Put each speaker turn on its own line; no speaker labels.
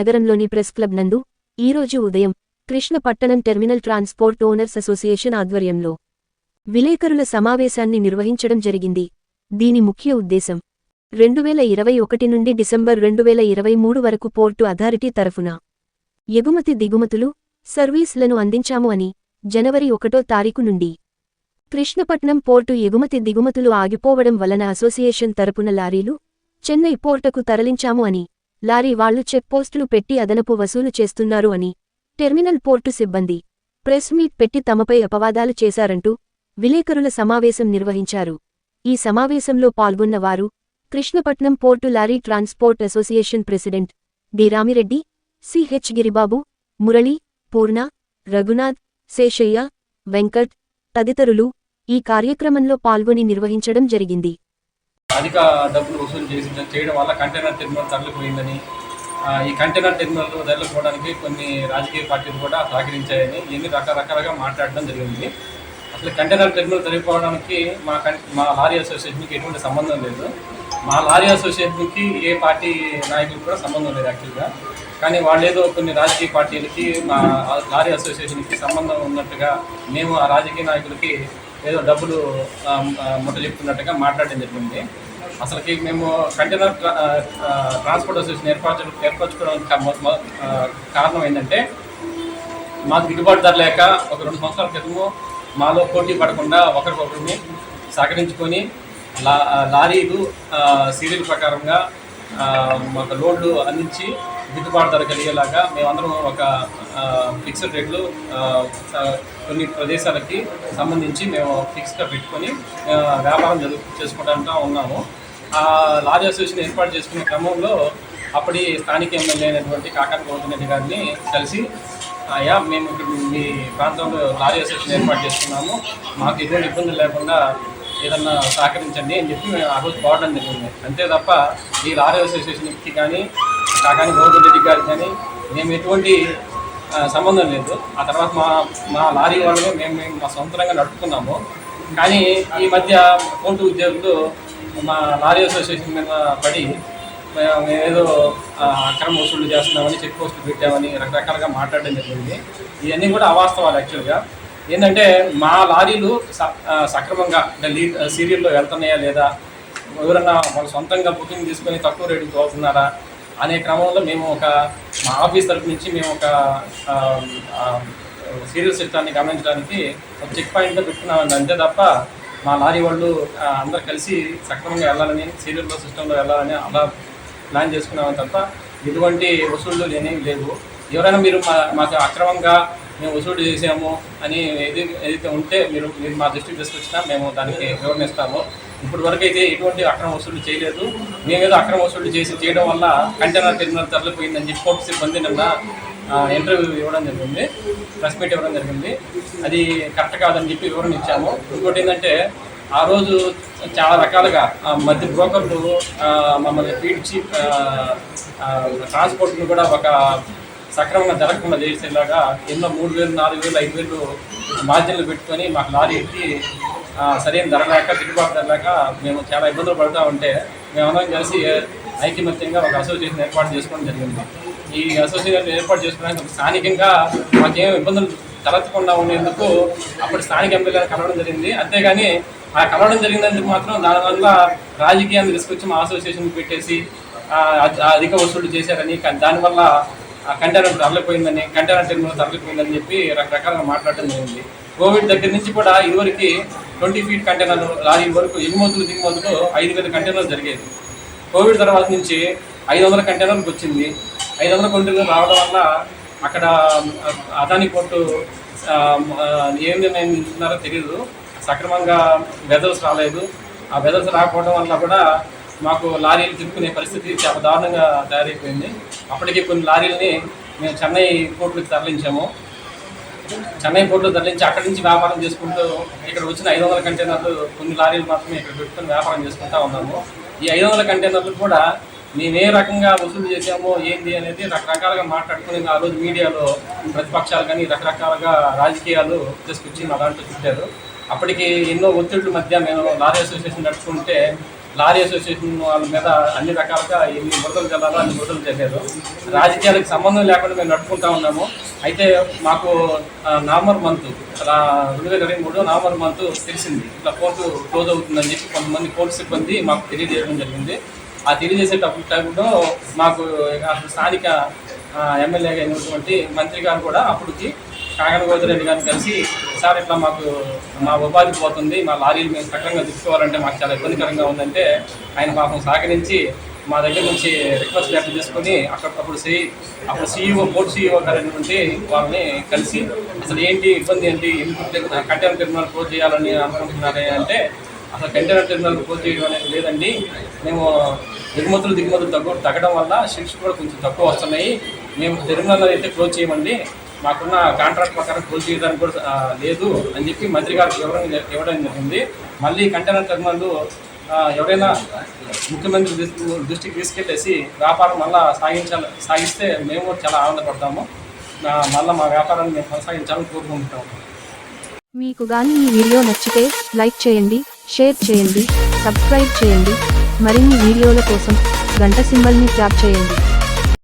నగరంలోని press club నందు ఈరోజు ఉదయం Krishnapatnam terminal transport owners association ఆధ్వర్యంలో విలేకరుల సమావేశాన్ని నిర్వహించడం జరిగింది దీని ముఖ్య ఉద్దేశం రెండువేల ఇరవై ఒకటి నుండి డిసెంబర్ రెండువేల ఇరవై మూడు వరకు పోర్టు అథారిటీ తరఫున ఎగుమతి దిగుమతులు సర్వీసులను అందించాము అని జనవరి ఒకటో తారీఖు నుండి కృష్ణపట్నం పోర్టు ఎగుమతి దిగుమతులు ఆగిపోవడం వలన అసోసియేషన్ తరపున లారీలు చెన్నై పోర్టుకు తరలించాము అని లారీ వాళ్లు చెక్పోస్టులు పెట్టి అదనపు వసూలు చేస్తున్నారు అని టెర్మినల్ పోర్టు సిబ్బంది ప్రెస్ మీట్ పెట్టి తమపై అపవాదాలు చేశారంటూ విలేకరుల సమావేశం నిర్వహించారు ఈ సమావేశంలో పాల్గొన్నవారు Krishnapatnam port lorry transport association president Ramireddy CH Giribabu Murali Purna Raghunath Seshaiah Venkat తదితరులు ఈ కార్యక్రమంలో పాల్గొని నిర్వహించడం జరిగింది
అధిక డబ్బులు వసూలు చేసి చేయడం వల్ల కంటైనర్ టెర్మినల్ తరలిపోయిందని ఈ కంటైనర్ టెర్మినల్ తరలిపోవడానికి కొన్ని రాజకీయ పార్టీలు కూడా సహకరించాయని ఎన్ని రకరకాలుగా మాట్లాడడం జరిగింది అసలు కంటైనర్ టెర్మినల్ తరలిపోవడానికి మా మా లారీ అసోసియేషన్కి ఎటువంటి సంబంధం లేదు మా లారీ అసోసియేషన్కి ఏ పార్టీ నాయకులకు కూడా సంబంధం లేదు యాక్చువల్గా కానీ వాళ్ళు ఏదో కొన్ని రాజకీయ పార్టీలకి మా లారీ అసోసియేషన్కి సంబంధం ఉన్నట్టుగా మేము ఆ రాజకీయ నాయకులకి ఏదో డబ్బులు ముట్ట చెప్తున్నట్టుగా మాట్లాడడం జరిగింది అసలుకి మేము కంటైనర్ ట్రాన్స్పోర్ట్ అసోసియేషన్ ఏర్పరచ ఏర్పరచుకోవడానికి కారణం ఏంటంటే మాకు గిట్టుబాటు ధర లేక ఒక రెండు సంవత్సరాల క్రితము మాలో పోటీ పడకుండా ఒకరికొకరిని సహకరించుకొని లారీలు సీరియల్ ప్రకారంగా మాకు లోడ్లు అందించి గిట్టుబాటు ధర కలిగేలాగా మేమందరం ఒక ఫిక్స్డ్ రేట్లు కొన్ని ప్రదేశాలకి సంబంధించి మేము ఫిక్స్గా పెట్టుకొని వ్యాపారం చేసుకోవడానికి ఉన్నాము ఆ లాజ్ అసోసియేషన్ ఏర్పాటు చేసుకునే క్రమంలో అప్పటి స్థానిక ఎమ్మెల్యే అయినటువంటి కాకర గౌతమ్ గారిని కలిసి అయ్యా మేము ఇక్కడ మీ ప్రాంతంలో లారీ అసోసియేషన్ ఏర్పాటు చేసుకున్నాము మాకు ఎటువంటి ఇబ్బందులు లేకుండా ఏదన్నా సహకరించండి అని చెప్పి మేము ఆ రోజు బాగుండని జరిగింది అంతే తప్ప ఈ లారీ అసోసియేషన్కి కానీ కాకాని గౌరవ రెడ్డి గారికి కానీ మేము ఎటువంటి సంబంధం లేదు ఆ తర్వాత మా మా లారీ వాళ్ళని మేము మేము మా సొంతంగా నడుపుకున్నాము కానీ ఈ మధ్య కోర్టు ఉద్యోగులు మా లారీ అసోసియేషన్ మీద పడి మేమేదో అక్రమ వసూళ్లు చేస్తున్నామని చెక్ పోస్టులు పెట్టామని రకరకాలుగా మాట్లాడడం జరిగింది ఇవన్నీ కూడా అవాస్తవాలు యాక్చువల్గా ఏంటంటే మా లారీలు సక్రమంగా సీరియల్లో వెళ్తున్నాయా లేదా ఎవరన్నా వాళ్ళు సొంతంగా బుకింగ్ తీసుకొని తక్కువ రేటుకి పోతున్నారా అనే క్రమంలో మేము ఒక మా ఆఫీస్ తరఫు నుంచి మేము ఒక సీరియల్ చిత్రాన్ని గమనించడానికి ఒక చెక్ పాయింట్లో పెట్టుకున్నామండి అంతే తప్ప మా లారీ వాళ్ళు అందరు కలిసి సక్రమంగా వెళ్ళాలని సీరియల్లో సిస్టంలో వెళ్ళాలని అలా ప్లాన్ చేసుకున్నాము తప్ప ఎటువంటి వసూళ్ళు లేనేవి లేవు ఎవరైనా మీరు మా మాకు అక్రమంగా మేము వసూలు చేసాము అని ఏది ఏదైతే ఉంటే మీరు మీరు మా దృష్టికి తీసుకొచ్చినా మేము దానికి వివరణ ఇస్తాము ఇప్పటి వరకు అయితే ఎటువంటి అక్రమ వసూళ్లు చేయలేదు మేమేదో అక్రమ వసూళ్లు చేసి చేయడం వల్ల కంటైనర్ టెర్మినల్ తరలిపోయిందని చెప్పి కోర్టు సిబ్బంది నిన్న ఇంటర్వ్యూ ఇవ్వడం జరిగింది ప్రెస్ మీట్ ఇవ్వడం జరిగింది అది కరెక్ట్ కాదని చెప్పి వివరణ ఇచ్చాము ఇంకోటి ఏంటంటే ఆ రోజు చాలా రకాలుగా మధ్య బ్రోకర్లు మమ్మల్ని పీడ్చి ట్రాన్స్పోర్ట్ను కూడా ఒక సక్రమంగా జరగకుండా చేసేలాగా ఎన్నో మూడు వేలు నాలుగు వేలు ఐదు వేలు మార్జిన్లు పెట్టుకొని మాకు లారీ ఎత్తి సరైన ధర లేక గిట్టుబాటు ధర లేక మేము చాలా ఇబ్బందులు పడుతూ ఉంటే మేమందరం కలిసి ఐకమత్యంగా ఒక అసోసియేషన్ ఏర్పాటు చేసుకోవడం జరిగింది ఈ అసోసియేషన్ ఏర్పాటు చేసుకోవడానికి స్థానికంగా మాకేం ఇబ్బందులు తలెత్తకుండా ఉండేందుకు అప్పుడు స్థానిక ఎమ్మెల్యేలను కలవడం జరిగింది అంతేగాని ఆ కలవడం జరిగినందుకు మాత్రం దానివల్ల రాజకీయాన్ని తీసుకొచ్చి మా అసోసియేషన్ పెట్టేసి అధిక వసూళ్లు చేశారని దానివల్ల ఆ కంటైనర్ తరలిపోయిందని కంటైనర్ టెర్మినల్ తరలిపోయిందని చెప్పి రకరకాలుగా మాట్లాడటం జరిగింది కోవిడ్ దగ్గర నుంచి కూడా ఇదివరకు ట్వంటీ ఫీట్ కంటైనర్లు లారీ వరకు ఎగుమతులు దిగుమతులు ఐదు వేల కంటైనర్లు జరిగేది కోవిడ్ తర్వాత నుంచి ఐదు వందల కంటైనర్లకు వచ్చింది ఐదు వందల కంటైనర్లు రావడం వల్ల అక్కడ అదాని కోర్టు ఏం నిర్ణయం తీసుకున్నారో తెలియదు సక్రమంగా వెదర్స్ రాలేదు ఆ వెదర్స్ రాకపోవడం వల్ల కూడా మాకు లారీలు తిప్పుకునే పరిస్థితి చాలా దారుణంగా తయారైపోయింది అప్పటికి కొన్ని లారీలని మేము చెన్నై పోర్టులకు తరలించాము చెన్నై పోర్టులు తరలించి అక్కడి నుంచి వ్యాపారం చేసుకుంటూ ఇక్కడ వచ్చిన ఐదు వందల కంటైనర్లు కొన్ని లారీలు మాత్రమే ఇక్కడ పెట్టుకుని వ్యాపారం చేసుకుంటూ ఉన్నాము ఈ ఐదు వందల కంటైనర్లు కూడా మేము ఏ రకంగా వసూలు చేసామో ఏంటి అనేది రకరకాలుగా మాట్లాడుకుని ఆ రోజు మీడియాలో ప్రతిపక్షాలు కానీ రకరకాలుగా రాజకీయాలు తీసుకొచ్చి మా దాంట్లో చుట్టారు అప్పటికి ఎన్నో ఒత్తిడి మధ్య మేము లారీ అసోసియేషన్ నడుచుకుంటే లారీ అసోసియేషన్ వాళ్ళ మీద అన్ని రకాలుగా ఎన్ని మృతలు జల్లాలో అన్ని మృతలు జల్లారు రాజకీయాలకు సంబంధం లేకుండా మేము నడుపుకుంటా ఉన్నాము అయితే మాకు నవంబర్ మంత్ రెండు వేల ఇరవై మూడు నవంబర్ మంత్ తెలిసింది ఇట్లా కోర్టు క్లోజ్ అవుతుందని చెప్పి కొంతమంది కోర్టు సిబ్బంది మాకు తెలియజేయడం జరిగింది ఆ తెలియజేసేటప్పుడు టైంలో మాకు స్థానిక ఎమ్మెల్యేగా అయినటువంటి మంత్రి గారు కూడా అప్పటికి కాగన గోదిరెడ్డి గారిని కలిసి సార్ ఇట్లా మాకు మా ఉపాధి పోతుంది మా లారీలు మేము సక్రంగా తీసుకోవాలంటే మాకు చాలా ఇబ్బందికరంగా ఉందంటే ఆయన పాపం సహకరించి మా దగ్గర నుంచి రిక్వెస్ట్ లెటర్ తీసుకొని అక్కడప్పుడు సి అప్పుడు CEO board CEO e e గారు అనేటువంటి వాళ్ళని కలిసి అసలు ఏంటి ఇబ్బంది ఏంటి ఎందుకు కంటైనర్ టెర్మినల్ క్లోజ్ చేయాలని అనుకుంటున్నారే అంటే అసలు కంటైనర్ టెర్మినల్ క్లోజ్ చేయడం అనేది లేదండి మేము దిగుమతులు దిగుమతులు తగ్గు తగ్గడం వల్ల శిక్ష కూడా కొంచెం తక్కువ వస్తున్నాయి మేము టెర్మినల్ అయితే క్లోజ్ చేయమండి మాకున్న కాంట్రాక్ట్ ప్రకారం పూర్తి చేయడానికి కూడా లేదు అని చెప్పి మంత్రి గారు వివరణ ఇవ్వడం జరిగింది మళ్ళీ కంటైనర్ టెర్మినల్ ఎవరైనా ముఖ్యమంత్రి దృష్టికి తీసుకెళ్ళేసి వ్యాపారం మళ్ళీ సాగించాలి సాగిస్తే మేము చాలా ఆనందపడతాము మళ్ళీ మా వ్యాపారాన్ని మేము కొనసాగించాలని కోరుకుంటాము మీకు కానీ ఈ వీడియో నచ్చితే లైక్ చేయండి షేర్ చేయండి సబ్స్క్రైబ్ చేయండి మరిన్ని వీడియోల కోసం గంట సింబల్ని ట్యాప్ చేయండి